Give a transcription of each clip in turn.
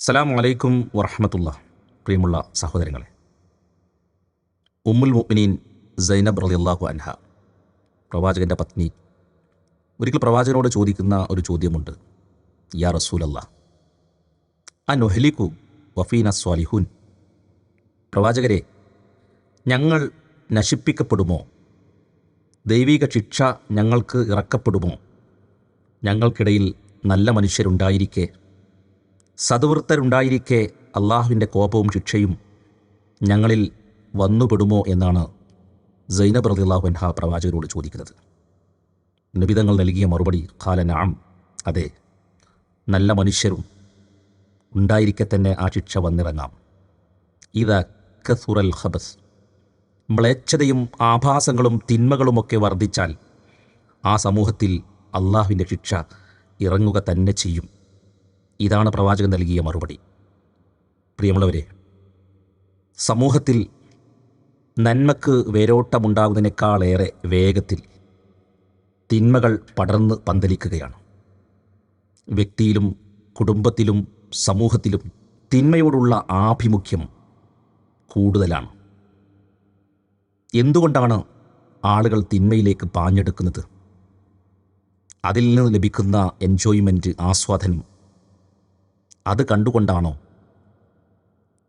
അസ്സലാം വലൈക്കും വറഹമത്തുള്ള പ്രിയമുള്ള സഹോദരങ്ങളെ ഉമ്മുൽ മുഅ്മിനീൻ സൈനബ് റളിയല്ലാഹു അൻഹ പ്രവാചകന്റെ പത്നി ഒരിക്കൽ പ്രവാചകനോട് ചോദിക്കുന്ന ഒരു ചോദ്യമുണ്ട്. യാ റസൂലല്ല ആ നൊഹലിക്കു വഫീന സ്വാലിഹുൻ. പ്രവാചകരെ ഞങ്ങൾ നശിപ്പിക്കപ്പെടുമോ? ദൈവിക ശിക്ഷ ഞങ്ങൾക്ക് ഇറക്കപ്പെടുമോ? ഞങ്ങൾക്കിടയിൽ നല്ല മനുഷ്യരുണ്ടായിരിക്കെ. സതുവൃത്തരുണ്ടായിരിക്കെ അള്ളാഹുവിന്റെ കോപവും ശിക്ഷയും ഞങ്ങളിൽ വന്നുപെടുമോ എന്നാണ് സൈനബ് റളിയല്ലാഹു അൻഹ പ്രവാചകരോട് ചോദിക്കുന്നത്. നിബിതങ്ങൾ നൽകിയ മറുപടി ഖാലനാം അതെ നല്ല മനുഷ്യരും ഉണ്ടായിരിക്കെ തന്നെ ആ ശിക്ഷ വന്നിറങ്ങാം. ഇത് കസുറൽ ഹബസ് മ്ലേച്ഛതയും ആഭാസങ്ങളും തിന്മകളുമൊക്കെ വർദ്ധിച്ചാൽ ആ സമൂഹത്തിൽ അള്ളാഹുവിന്റെ ശിക്ഷ ഇറങ്ങുക തന്നെ ചെയ്യും. ഇതാണ് പ്രവാചകൻ നൽകിയ മറുപടി. പ്രിയമുള്ളവരെ സമൂഹത്തിൽ നന്മക്ക് വേരോട്ടമുണ്ടാകുന്നതിനേക്കാളേറെ വേഗത്തിൽ തിന്മകൾ പടർന്ന് പന്തലിക്കുകയാണ്. വ്യക്തിയിലും കുടുംബത്തിലും സമൂഹത്തിലും തിന്മയോടുള്ള ആഭിമുഖ്യം കൂടുതലാണ്. എന്തുകൊണ്ടാണ് ആളുകൾ തിന്മയിലേക്ക് പാഞ്ഞെടുക്കുന്നത്? അതിൽ നിന്ന് ലഭിക്കുന്ന എൻജോയ്മെന്റ് ആസ്വാദനം അത് കണ്ടുകൊണ്ടാണോ?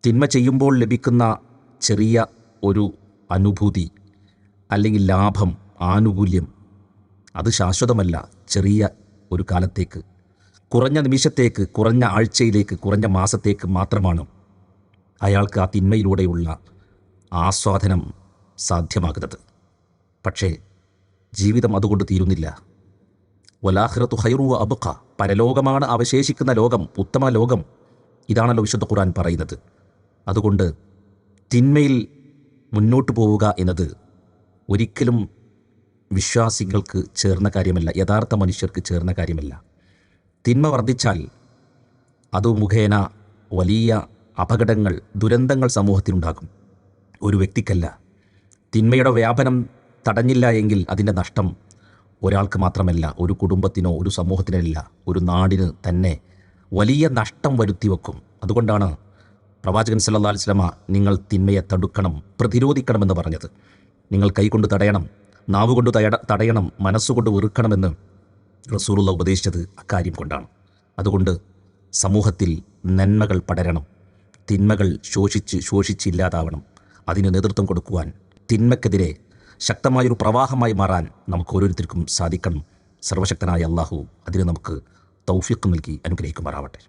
തിന്മ ചെയ്യുമ്പോൾ ലഭിക്കുന്ന ചെറിയ ഒരു അനുഭൂതി അല്ലെങ്കിൽ ലാഭം ആനുകൂല്യം അത് ശാശ്വതമല്ല ചെറിയ ഒരു കാലത്തേക്ക്. കുറഞ്ഞ നിമിഷത്തേക്ക് കുറഞ്ഞ ആഴ്ചയിലേക്ക് കുറഞ്ഞ മാസത്തേക്ക് മാത്രമാണ് അയാൾക്ക് ആ തിന്മയിലൂടെയുള്ള ആസ്വാദനം സാധ്യമാകുന്നത്. പക്ഷേ ജീവിതം അതുകൊണ്ട് തീരുന്നില്ല. വലാഹിറത്തു ഹൈറു അബുഖ. പരലോകമാണ് അവശേഷിക്കുന്ന ലോകം ഉത്തമ ലോകം. ഇതാണല്ലോ വിശുദ്ധ ഖുർആൻ പറയുന്നത്. അതുകൊണ്ട് തിന്മയിൽ മുന്നോട്ട് പോവുക എന്നത് ഒരിക്കലും വിശ്വാസികൾക്ക് ചേർന്ന കാര്യമല്ല യഥാർത്ഥ മനുഷ്യർക്ക് ചേർന്ന കാര്യമല്ല. തിന്മ വർദ്ധിച്ചാൽ അത് മുഖേന വലിയ അപകടങ്ങൾ ദുരന്തങ്ങൾ സമൂഹത്തിനുണ്ടാകും. ഒരു വ്യക്തിക്കല്ല. തിന്മയുടെ വ്യാപനം തടഞ്ഞില്ല എങ്കിൽ അതിന്റെ നഷ്ടം ഒരാൾക്ക് മാത്രമല്ല ഒരു കുടുംബത്തിനോ ഒരു സമൂഹത്തിനല്ല ഒരു നാടിന് തന്നെ വലിയ നഷ്ടം വരുത്തി വെക്കും. അതുകൊണ്ടാണ് പ്രവാചകൻ സല്ലാ അലിസ്ലമ നിങ്ങൾ തിന്മയെ തടുക്കണം പ്രതിരോധിക്കണമെന്ന് പറഞ്ഞത്. നിങ്ങൾ കൈകൊണ്ട് തടയണം നാവുകൊണ്ട് തട തടയണം മനസ്സുകൊണ്ട് വെറുക്കണമെന്ന് റസൂറുള്ള ഉപദേശിച്ചത് അക്കാര്യം കൊണ്ടാണ്. അതുകൊണ്ട് സമൂഹത്തിൽ നന്മകൾ പടരണം തിന്മകൾ ശോഷിച്ച് ശോഷിച്ചില്ലാതാവണം അതിന് നേതൃത്വം കൊടുക്കുവാൻ തിന്മക്കെതിരെ ശക്തമായൊരു പ്രവാഹമായി മാറാൻ നമുക്ക് ഓരോരുത്തർക്കും സാധിക്കണം. സർവശക്തനായ അള്ളാഹു അതിന് നമുക്ക് തൗഫീഖ് നൽകി അനുഗ്രഹിക്കുമാറാവട്ടെ.